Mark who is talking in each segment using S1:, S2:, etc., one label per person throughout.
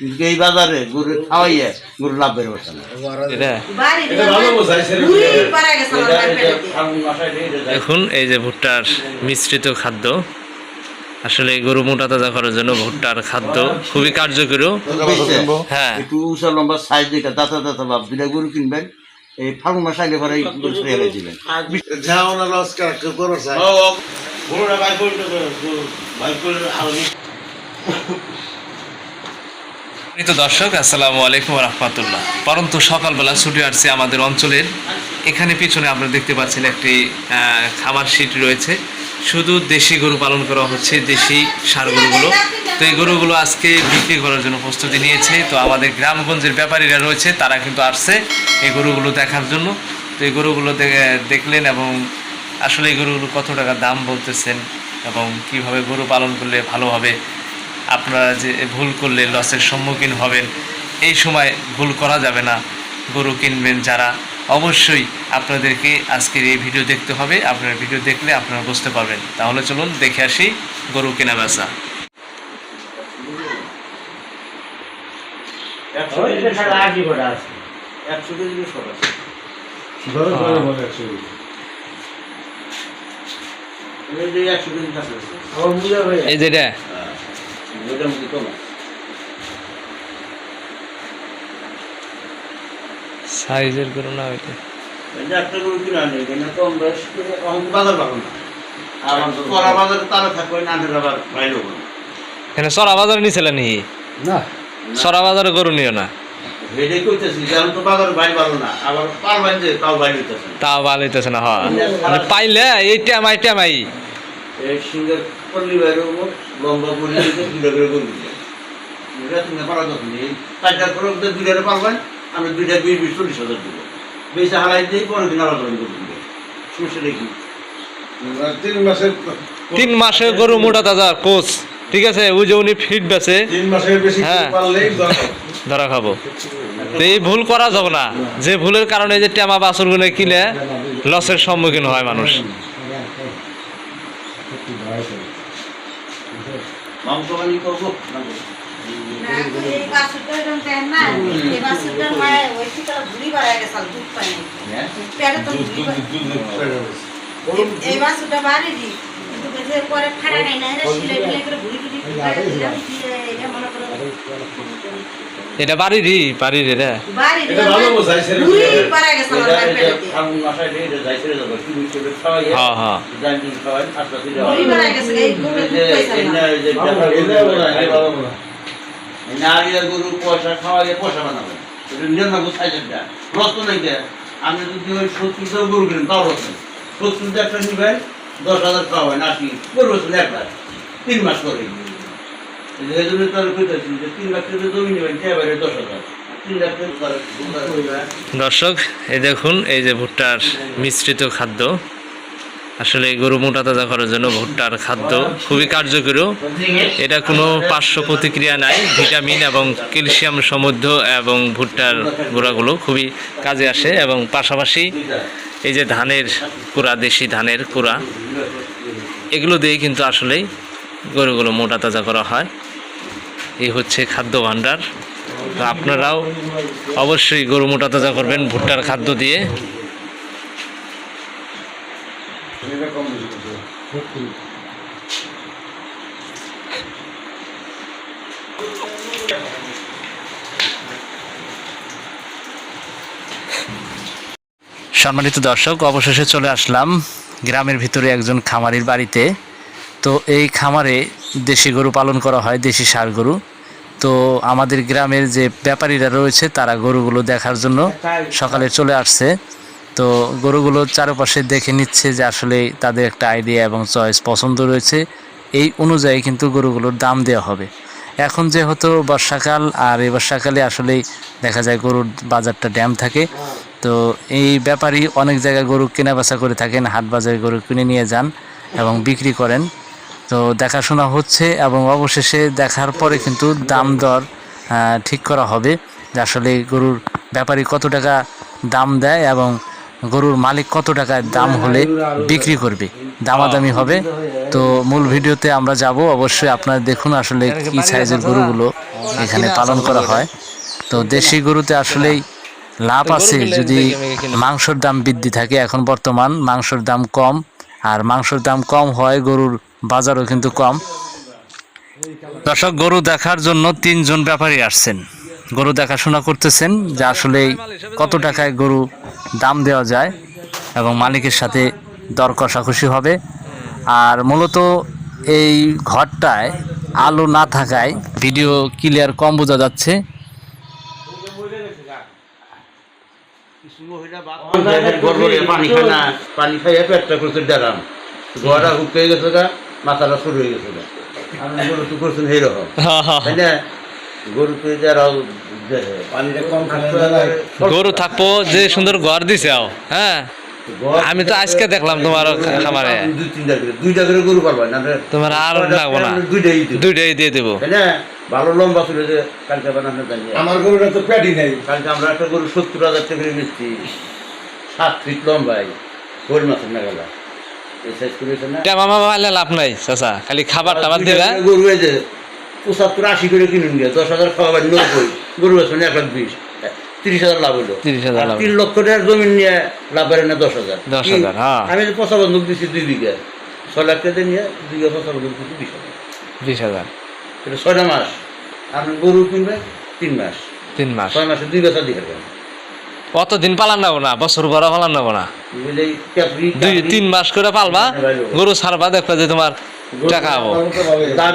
S1: কিন্তু এই বাজারে গরু খাওয়াইয়ে গরু লাভ বের হচ্ছে না।
S2: এটা
S3: বাড়ি
S4: এটা ভালো বোঝাইছে রে।
S3: ঘুরি পারা গেছে আমার
S1: এটা-
S3: পেটে
S1: এটা ফাল্গুন মাসে এটা যায়।
S2: এখন এই যে ভুট্টার মিশ্রিত খাদ্য। আসলে গরু মোটা তাজা করার জন্য ভুট্টার খাদ্য খুবই কার্যকরী। হ্যাঁ।
S1: একটু উঁচা লম্বা সাইজ দেখে দাঁতা দাঁতা ভাব দুটা গরু কিনবেন এই ফাল্গুন মাস আগে পরে এই গরু ছেড়ে ফেলে
S4: যাও না লস করো স্যার।
S1: ভাই ভাই করে আরও
S2: তো দর্শক, আসসালামু আলাইকুম রহমতুল্লাহ। পরন্তু সকালবেলা ছুটে আসছে আমাদের অঞ্চলের। এখানে পিছনে আপনারা দেখতে পাচ্ছেন একটি খামার সিট রয়েছে। শুধু দেশি গরু পালন করা হচ্ছে, দেশি সার গরুগুলো। তো এই গরুগুলো আজকে বিক্রি করার জন্য প্রস্তুতি নিয়েছে। তো আমাদের গ্রামগঞ্জের ব্যাপারীরা রয়েছে, তারা কিন্তু আসছে এই গরুগুলো দেখার জন্য। তো এই গরুগুলো দেখলেন এবং আসলে এই গরুগুলো কত টাকা দাম বলতেছেন এবং কীভাবে গরু পালন করলে ভালো হবে আপনারা যে ভুল করলে লসের সম্মুখীন হবেন এই সময় ভুল করা যাবে না। গরু কিনবেন যারা অবশ্যই আপনাদেরকে আজকের এই ভিডিও দেখতে হবে। আপনার ভিডিও দেখলে আপনারা বুঝতে পারবেন। তাহলে চলুন দেখে আসি গরু কেনা বেচা।
S1: একশো কেজি ছাড়া আশি করে আছে। একশো কেজি সব আছে।
S4: ধরো ধরো বলে একশো
S1: এই যে একশো কেজি কাছে আছে আমার বুঝা ভাই
S2: এই যেটা
S1: ওইটা মুখে কম আছে।
S2: সাইজের গরু না ওইটা
S1: যে একটা গরু কিনে কম বেশ করে বাজার পাবো না। আর করা বাজারে তারা থাকবে না আনতে আবার বাইরে হব না।
S2: এখানে সরা বাজারে নিয়েছিলেন নি
S4: না।
S2: সরা বাজারে গরু নিও না।
S1: হেডে কইতেছি যেমন তো বাজার না আবার পাল বাইরে তাও বাইরে হইতেছে
S2: তাও ভালো হইতেছে না হয়। পাইলে এই টেমাই টেমাই।
S1: এই সিঙ্গের পল্লী বাইরে লম্বা দুটা করে তুমি পারা যখন নেই চারটার করে ওদের দুইটারে পারবেন আমি দুইটা বিশ বিশ চল্লিশ হাজার দেবো। বেশি হারাই দিই পরের দিন জয়েন করে দিবে। সমস্যা দেখি
S4: তিন মাসের
S2: তিন মাসে গরু মোটা তাজা কোচ। ঠিক আছে ওই যে উনি ফিট বেছে।
S4: তিন মাসের বেশি
S2: হ্যাঁ।
S4: পারলেই
S2: ধরা খাব। এই ভুল করা যাবে না। যে ভুলের কারণে যে টেমা বাছর গুনে কিনে লসের সম্মুখীন হয় মানুষ।
S1: মাংস বানি করব না
S3: না, এই বাছুরটা এরকম দেন না, এই বাছুরটার মায়ের ওই পারা নাই। না, করে ঘুরি এটা মনে করো
S2: এটা বাড়িরই বাড়ির এটা।
S3: বাড়িরই
S4: এটা ভালো বোঝাইছে রে।
S1: শুধু হিসেবে খাওয়াই
S2: হ্যাঁ হ্যাঁ।
S1: নারীর গরু পয়সা পয়সা বানাবে। রস তো নাই যদি ওই সত্তর গরু কিনেন তাও রস নেই। সত্তর একটা নিবেন দশ হাজার লাখ। তিন মাস করে
S2: দর্শক, এই দেখুন, এই যে ভুট্টার মিশ্রিত খাদ্য। আসলে গরু মোটা তাজা করার জন্য ভুট্টার খাদ্য খুবই কার্যকরী। এটা কোনো পার্শ্ব প্রতিক্রিয়া নাই। ভিটামিন এবং ক্যালসিয়াম সমৃদ্ধ এবং ভুট্টার গুঁড়াগুলো খুবই কাজে আসে এবং পাশাপাশি এই যে ধানের কুড়া, দেশি ধানের কুড়া, এগুলো দিয়ে কিন্তু আসলেই গরুগুলো মোটা তাজা করা হয়। এই হচ্ছে খাদ্য ভাণ্ডার। আপনারাও অবশ্যই গরু মোটা তাজা করবেন ভুট্টার খাদ্য দিয়ে। সম্মানিত দর্শক, অবশেষে চলে আসলাম গ্রামের ভিতরে একজন খামারির বাড়িতে। তো এই খামারে দেশি গরু পালন করা হয়, দেশি ষাঁড় গরু। তো আমাদের গ্রামের যে ব্যাপারীরা রয়েছে, তারা গরুগুলো দেখার জন্য সকালে চলে আসছে। তো গরুগুলো চারপাশে দেখে নিচ্ছে যে আসলে তাদের একটা আইডিয়া এবং চয়েস পছন্দ রয়েছে। এই অনুযায়ী কিন্তু গরুগুলোর দাম দেওয়া হবে। এখন যেহেতু বর্ষাকাল, আর এই বর্ষাকালে আসলেই দেখা যায় গরুর বাজারটা ড্যাম থাকে। তো এই ব্যাপারই অনেক জায়গায় গরু কেনা বেচা করে থাকেন, হাট বাজারে গরু কিনে নিয়ে যান এবং বিক্রি করেন। তো দেখাশোনা হচ্ছে এবং অবশেষে দেখার পরে কিন্তু দাম দর ঠিক করা হবে যে আসলে গরুর ব্যাপারী কত টাকা দাম দেয় এবং গরুর মালিক কত টাকায় দাম হলে বিক্রি করবে, দামাদামি হবে। তো মূল ভিডিওতে আমরা যাব, অবশ্যই আপনারা দেখুন আসলে কি সাইজের গরুগুলো এখানে পালন করা হয়। তো দেশি গরুতে আসলেই লাভ আছে যদি মাংসর দাম বৃদ্ধি থাকে এখন বর্তমান মাংসর দাম কম আর মাংসর দাম কম হয় গরুর বাজারও কিন্তু কম। দর্শক গরু দেখার জন্য তিনজন ব্যাপারী আসছেন। গরু দেখাশোনা করতেছেন যে আসলে কত টাকায় গরু দাম দেওয়া যায় এবং মালিকের সাথে দর কষাকষি হবে। আর মূলত এই ঘরটায় আলো না থাকায় ভিডিও ক্লিয়ার কম বোঝা যাচ্ছে।
S1: পানি খায় না পানি খাইয়া পেটটা করছে ডেরাম। গোয়াটা হুক হয়ে গেছে গা মাথাটা শুরু হয়ে গেছে গা। আপনি গরু তো করছেন এই রকম। তাই না? গরু তো যারাও
S4: পানিটা কম খেলে
S2: গরু থাকব যে সুন্দর ঘর দিছে হ্যাঁ? আমি তো আজকে দেখলাম তোমার খামারে।
S1: দুইটা করে গরু পারবা না
S2: তোমার আর লাগবো না।
S1: দুইটাই দিই
S2: দুইটাই দিয়ে দেবো।
S1: ভালো লম্বা ছিল যে কালকে বানানো
S4: আমার গরুটা তো প্যাটি নেই।
S1: কালকে আমরা একটা গরু সত্তর হাজার টাকা করে বেচছি। সাত ফিট লম্বাই। কোল মাছের না গেলা।
S2: মামা লাভ নাই চাচা। খালি খাবার টাবার দিবে
S1: গরু এই যে পঁচাত্তর আশি করে কিনুন গিয়ে দশ হাজার খাওয়াবেন নব্বই। গরু আছে এক লাখ বিশ। তিরিশ হাজার লাভ হলো
S2: 30,000
S1: আর
S2: লাভ
S1: তিন লক্ষ টাকার জমিন নিয়ে লাভ পারে না দশ হাজার।
S2: 10,000
S1: কি?
S2: হ্যাঁ।
S1: আমি পচা বন্ধক দিচ্ছি দুই বিঘা ছয় লাখ টাকা নিয়ে দুই বিঘা পচা বন্ধক দিচ্ছি বিশ হাজার।
S2: বিশ হাজার।
S1: এটা ছয়টা মাস। আপনি গরু কিনবে তিন মাস।
S2: তিন মাস।
S1: ছয় মাসে দুই বেচা দিয়ে
S2: কত দিন পালান নেব না বছর ভরা পালান নেব না। দুই তিন মাস করে পালবা গরু ছাড়বা দেখবা যে তোমার টাকা হব।
S1: দাম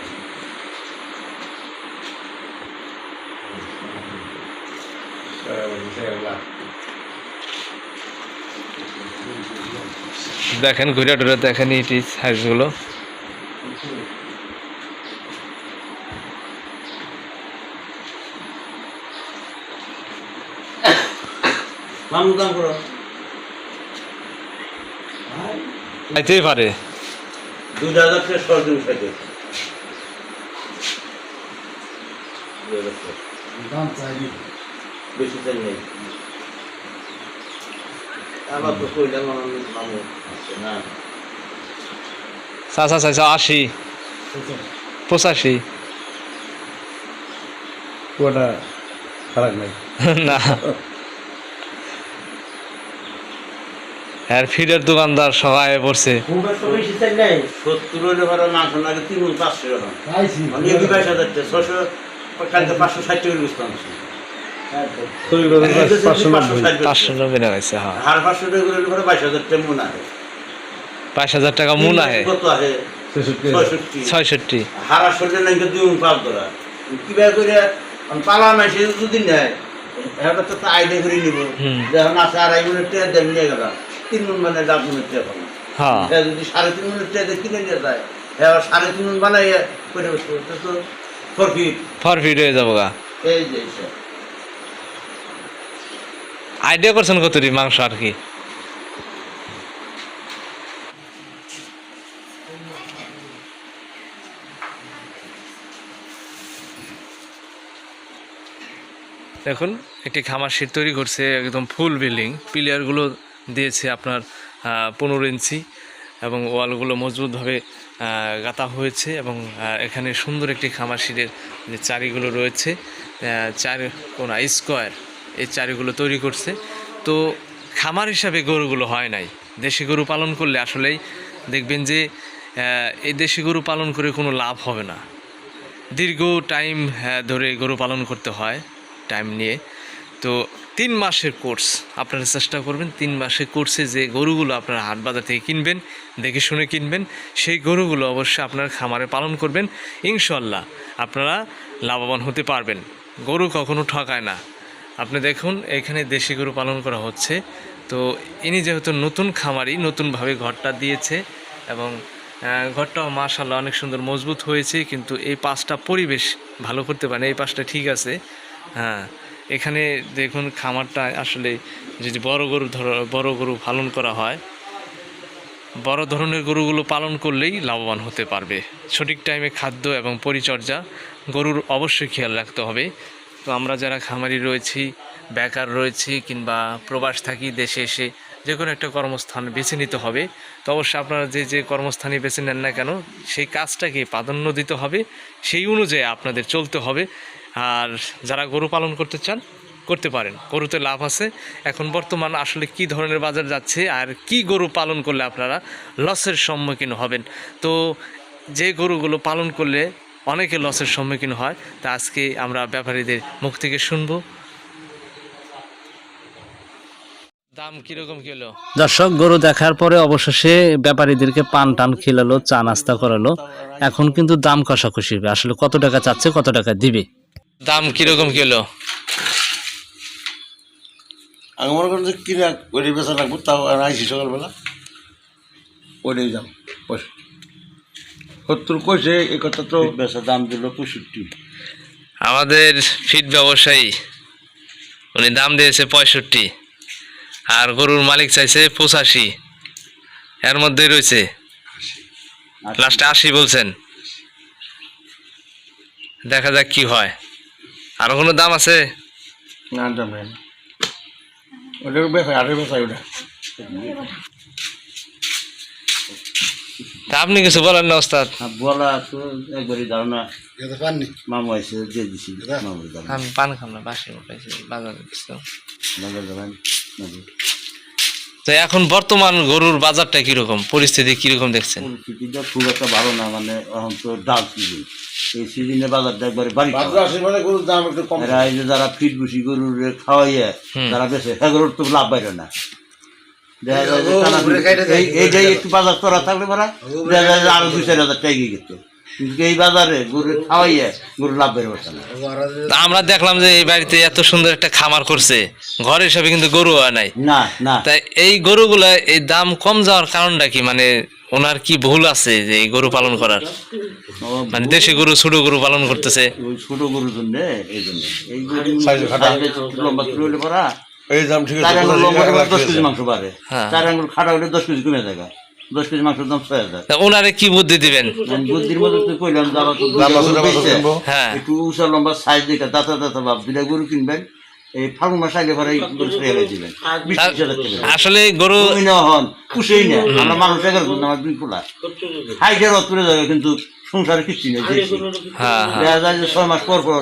S2: দেখেন ঘুরে টুরে দেখেন ইটি সাইজগুলো খাইতেই পারে।
S1: দুই হাজার বেশি চাই নেই। আবার তো কইলাম আমার মামু আছে না।
S2: চাচা চাচা আশি। পঁচাশি।
S4: ওটা খারাপ নাই।
S2: না। আর ফিডের দোকানদার সবাই পড়ছে।
S1: সত্তর হলে মাংস লাগে তিন পাঁচশো টাকা। ছশো কালকে পাঁচশো ষাট টাকা বাইশ হাজার টাকা
S2: পাঁচ হাজার টাকা মূল আহে?
S1: কত আছে ছয়ষট্টি। হারা শরীরে নাকি দুই গুণ ধরা কীভাবে করে পালা মাসে যদি নেয় এবার তো আইডিয়া করে নিব। যখন আছে আড়াই গুণের টেয়ার দেন নিয়ে গেলাম তিন গুণ মানে ডাব গুণের টেয়ার পাবো
S2: হ্যাঁ।
S1: হ্যাঁ যদি সাড়ে তিন গুণের টেয়ার কিনে নিয়ে যায়। হ্যাঁ সাড়ে তিন গুণ বানাইয়া করে বসবো তো তো প্রফিট
S2: ফরফিট হয়ে যাব গা।
S1: এই যে।
S2: আইডিয়া করছেন কতটি মাংস আর কি? দেখুন, একটি খামার শীট তৈরি করছে, একদম ফুল বিল্ডিং পিলিয়ারগুলো দিয়েছে আপনার পনেরো ইঞ্চি এবং ওয়ালগুলো মজবুতভাবে গাঁথা হয়েছে এবং এখানে সুন্দর একটি খামার শীটের যে চারিগুলো রয়েছে চার কোনা স্কোয়ার। এই চারিগুলো তৈরি করছে। তো খামার হিসাবে গরুগুলো হয় নাই। দেশি গরু পালন করলে আসলেই দেখবেন যে এই দেশি গরু পালন করে কোনো লাভ হবে না। দীর্ঘ টাইম ধরে গরু পালন করতে হয়, টাইম নিয়ে। তো তিন মাসের কোর্স, আপনারা চেষ্টা করবেন তিন মাসের কোর্সে যে গরুগুলো আপনারা হাট বাজার থেকে কিনবেন, দেখে শুনে কিনবেন, সেই গরুগুলো অবশ্যই আপনার খামারে পালন করবেন। ইনশাল্লাহ আপনারা লাভবান হতে পারবেন। গরু কখনো ঠকায় না। আপনি দেখুন, এখানে দেশি গরু পালন করা হচ্ছে। তো ইনি যেহেতু নতুন খামারি, নতুনভাবে ঘরটা দিয়েছে এবং ঘরটাও মাশাল্লাহ অনেক সুন্দর মজবুত হয়েছে, কিন্তু এই পাশটা পরিবেশ ভালো করতে পারে এই পাশটা ঠিক আছে। হ্যাঁ এখানে দেখুন খামারটা আসলে যদি বড় গরু ধর, বড় গরু পালন করা হয়, বড় ধরনের গরুগুলো পালন করলেই লাভবান হতে পারবে। সঠিক টাইমে খাদ্য এবং পরিচর্যা গরুর অবশ্যই খেয়াল রাখতে হবে। তো আমরা যারা খামারি রয়েছি, বেকার রয়েছি কিংবা প্রবাস থাকি দেশে এসে যে কোনো একটা কর্মস্থান বেছে নিতে হবে। তো অবশ্যই আপনারা যে যে কর্মস্থানে বেছে নেন না কেন, সেই কাজটাকে প্রাধান্য দিতে হবে, সেই অনুযায়ী আপনাদের চলতে হবে। আর যারা গরু পালন করতে চান, করতে পারেন। গরুতে লাভ আছে। এখন বর্তমান আসলে কি ধরনের বাজার যাচ্ছে আর কি গরু পালন করলে আপনারা লসের সম্মুখীন হবেন। তো যে গরুগুলো পালন করলে অনেকে লসের সম্মুখীন হয় তা আজকে আমরা ব্যাপারীদের মুখ থেকে শুনব। দাম কীরকম কিলো?
S5: দর্শক গরু দেখার পরে অবশেষে ব্যাপারীদেরকে পান টান খিলালো চা নাস্তা করালো। এখন কিন্তু দাম কষাকষি হবে। আসলে কত টাকা চাচ্ছে কত টাকা দিবে?
S2: দাম কীরকম কিলো?
S6: আমি মনে করেন যে কিনে ওইটাই বেচা রাখব তাও আর আইসি সকালবেলা। ওইটাই পঁয়ষট্টি সত্তর কইছে এই কথা তো
S1: বেচা দাম দিল পঁয়ষট্টি।
S2: আমাদের ফিট ব্যবসায়ী উনি দাম দিয়েছে পঁয়ষট্টি আর গরুর মালিক চাইছে পঁচাশি। এর মধ্যেই রয়েছে। লাস্টে আশি বলছেন। দেখা যাক কি হয়। আরও কোনো দাম আছে?
S6: না দাম নেই। ওটা বেচা আটে বেচাই ওটা।
S2: আপনি কিছু বলেন না ওস্তাদ?
S1: বলা তো একবারই ধারণা। মামু এসে দিয়ে দিছি।
S2: আমি পান খাম না বাসি পাইছি বাজারে
S1: নগর
S2: তো এখন বর্তমান গরুর বাজারটা কীরকম? পরিস্থিতি কীরকম দেখছেন?
S1: পরিস্থিতিটা খুব একটা ভালো না মানে এখন তো ডাল সিজন এই সিজনে বাজারটা একবারে বাড়ি
S6: মানে গরুর দাম একটু কম।
S1: এরা এই যে যারা ফিট বসি গরুর খাওয়াইয়া
S2: তারা
S1: যারা বেছে তো লাভ বাইরে না। দেখা যায় যে টানা এইটাই একটু বাজার করা থাকলে পরা দেখা যায় যে আরও দুই চার হাজার টাকা এগিয়ে গেত এই বাজারে গরু খাওয়াইয়া গরু লাভ বের হচ্ছে না।
S2: আমরা দেখলাম যে এই বাড়িতে এত সুন্দর একটা খামার করছে। ঘর হিসাবে কিন্তু গরু হয় নাই।
S1: না না।
S2: তাই এই গরুগুলা এই দাম কম যাওয়ার কারণটা কি? মানে ওনার কি ভুল আছে যে এই গরু পালন করার? মানে দেশি গরু ছোট গরু পালন করতেছে।
S1: ছোট গরুর জন্য এই জন্য। এই গরু
S6: সাইজে খাটা।
S1: সাইজে লম্বা ছোট হলে পরা
S6: এই দাম ঠিক আছে
S1: দশ কেজি মাংস বাড়ে
S2: হ্যাঁ।
S1: চার আঙ্গুল খাটা হলে দশ কেজি কমে যায় দশ কেজি মাংসের দাম ছয় হাজার।
S2: ওনারে কি বুদ্ধি দিবেন?
S1: বুদ্ধির মধ্যে তো কইলাম।
S2: হ্যাঁ।
S1: একটু উঁচা লম্বা সাইজ দেখে দাঁতা দাঁতা ভাব দুটা গরু কিনবেন। এই ফাল্গুন মাস আগে পরে গরু দিবেন।
S2: আসলে গরু
S1: না হন পুষেই না। আমরা মানুষ এগারো আমার দুই যাবে কিন্তু সংসারে কিচ্ছু নেই।
S2: হ্যাঁ হ্যাঁ।
S1: দেখা যায় যে ছয় মাস পর পর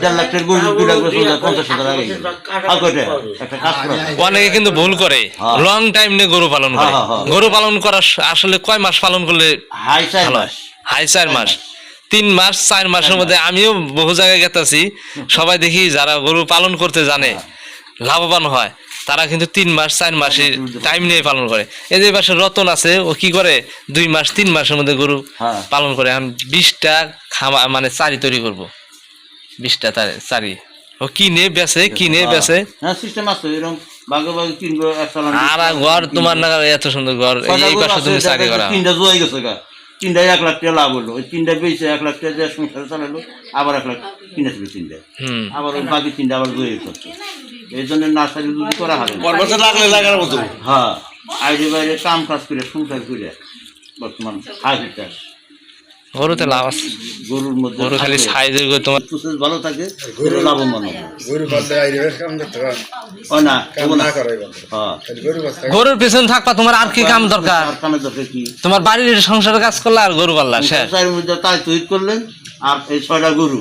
S1: দেড় লাখ টাকার দুই লাখ পঞ্চাশ হাজার আগে একটা কাজ
S2: অনেকে কিন্তু ভুল করে।
S1: হ্যাঁ।
S2: লং টাইম নিয়ে গরু পালন করে।
S1: হ্যাঁ, হ্যাঁ, হ্যাঁ।
S2: গরু পালন করার আসলে কয় মাস পালন করলে
S1: হাই চার
S2: ভালো
S1: মাস।
S2: হাই চার মাস। তিন মাস চার মাসের মধ্যে আমিও বহু জায়গায় গেতাছি। সবাই দেখি যারা গরু পালন করতে জানে লাভবান হয়। তারা কিন্তু তিন মাস চার মাসে টাইম নিয়ে পালন করে। এই যে পাশে রতন আছে ও কি করে? দুই মাস তিন মাসের মধ্যে গরু
S1: হ্যাঁ।
S2: পালন করে। আমি বিশটা খামা মানে চারি তৈরি করব। বিশটা তার- চারি। ও কিনে বেচে কিনে
S1: হ্যাঁ। এক চালান
S2: আর ঘর তোমার না এত সুন্দর ঘর। এই- পাশে তুমি করা।
S1: তিনটায় এক লাখ টাকা লাভ হলো। ওই তিনটা বেচে এক লাখ টাকা দিয়ে সংসারে চালালো আবার এক লাখ কিনেছিল তিনটা। আবার ওই বাকি তিনটা আবার করছে। এই জন্য নার্সারি যদি করা হবে
S6: বছর লাগলে লাগার মতো।
S1: হ্যাঁ আইডি বাইরে কাম কাজ করে সংসার করে বর্তমান হাজির চাষ
S2: গরুতে লাভ আছে।
S1: গরুর মধ্যে
S2: গরু খালি সাইজের গরু তোমার
S1: প্রসেস ভালো থাকে গরু লাভবান হবে।
S7: গরু পাললে আইরে কাম করতে পারে
S1: ও না
S7: কাম
S1: না।
S7: না করে
S1: হ্যাঁ।
S2: গরুর পেছনে থাকবা তোমার আর কি কাম দরকার?
S1: আর দরকার কি?
S2: তোমার বাড়ির সংসারের কাজ করলে আর গরু পাল্লা শেষ
S1: চায়ের মধ্যে তাই তৈরি করলেন আর এই ছয়টা গরু।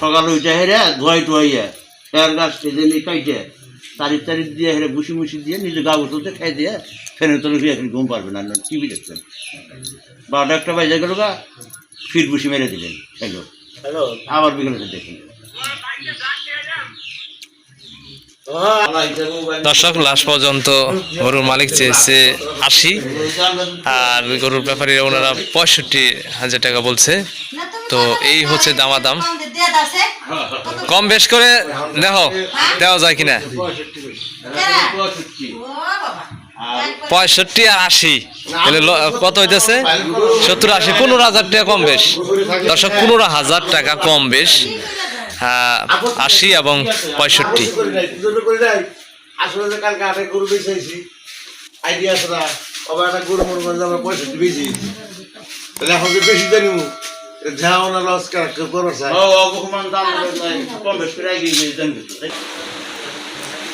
S1: সকালে উঠে হেরে ধোয়াই টোয়াইয়া খেয়ার গাছ কেটে নিয়ে কাইটে তারিখ তারিখ দিয়ে হেরে বুসি মুসি দিয়ে নিজে গা বসতে খাই দিয়ে ফেনে তোলে শুয়ে এখন ঘুম পারবে না। টিভি দেখছেন বারোটা একটা বাজে গেল গা ফিট বুসি মেরে দিলেন। হ্যালো। আবার বিকেলে দেখেন।
S2: দর্শক লাস্ট পর্যন্ত গরুর মালিক চেয়েছে আশি আর গরুর ব্যাপারে ওনারা পঁয়ষট্টি হাজার টাকা বলছে। তো এই হচ্ছে দামাদাম। কম বেশ করে দেখো, দেওয়া যায় কিনা?
S1: পঁয়ষট্টি আর
S2: আশি। কত হইতেছে? সত্তর আশি, পনেরো হাজার টাকা কম বেশ। দর্শক, পনেরো হাজার টাকা কম বেশ। আশি এবং পঁয়ষট্টি।
S6: আইডিয়া আবার একটা গরু মনে করেন আমরা তাহলে এখন বেশি চাই
S1: ও অপমান দাম নাই কম বেশ করে এগিয়ে গিয়ে দেন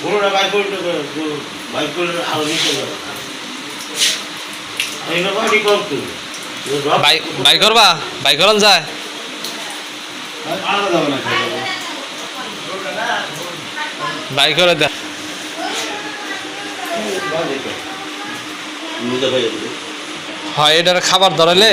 S1: গরুটা বাইর করতে বাইর করলে আরও নিচে যাবে এইটা বাড়ি করতো
S2: বাই করবা বাই করন যায়
S1: আলাদা যাবে না
S2: বাই করে দেখ হয় এটার খাবার ধরাইলে